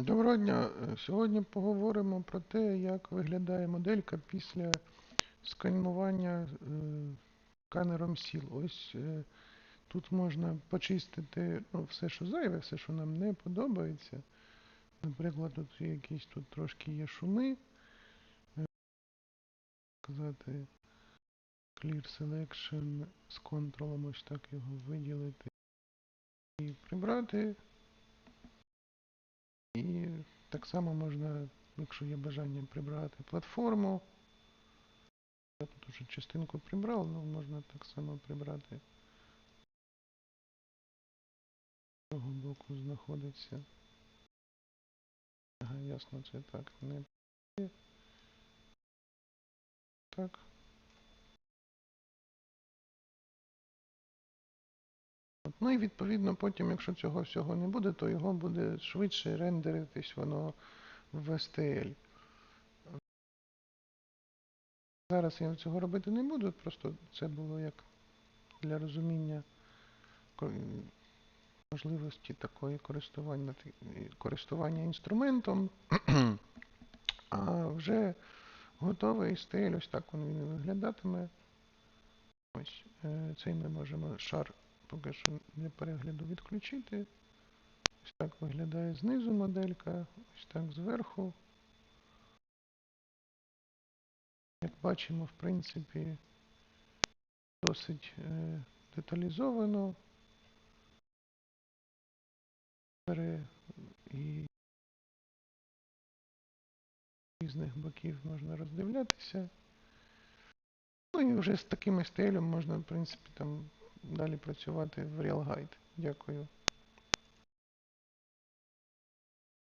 Доброго дня. Е, Сьогодні поговоримо про те, як виглядає моделька після сканування е, сканером сіл. Ось е, тут можна почистити ну, все, що зайве, все, що нам не подобається. Наприклад, тут якісь тут трошки є шуми. Сказати Clear Selection з контролем, ось так його виділити і прибрати. Так само можна, якщо є бажання прибрати платформу. Я тут уже частинку прибрав, але можна так само прибрати. З цього боку знаходиться. Ага, ясно, це так не. Так. Ну і відповідно потім, якщо цього всього не буде, то його буде швидше рендеритись воно в STL. Зараз я цього робити не буду, просто це було як для розуміння можливості такої користування, користування інструментом. А вже готовий стиль, ось так він виглядатиме. Ось е, цей ми можемо шар поки що для перегляду відключити. Ось так виглядає знизу моделька, ось так зверху. Як бачимо, в принципі, досить е, деталізовано. І різних боків можна роздивлятися. Ну і вже з таким стилем можна, в принципі, там далі працювати в RealGuide. Дякую.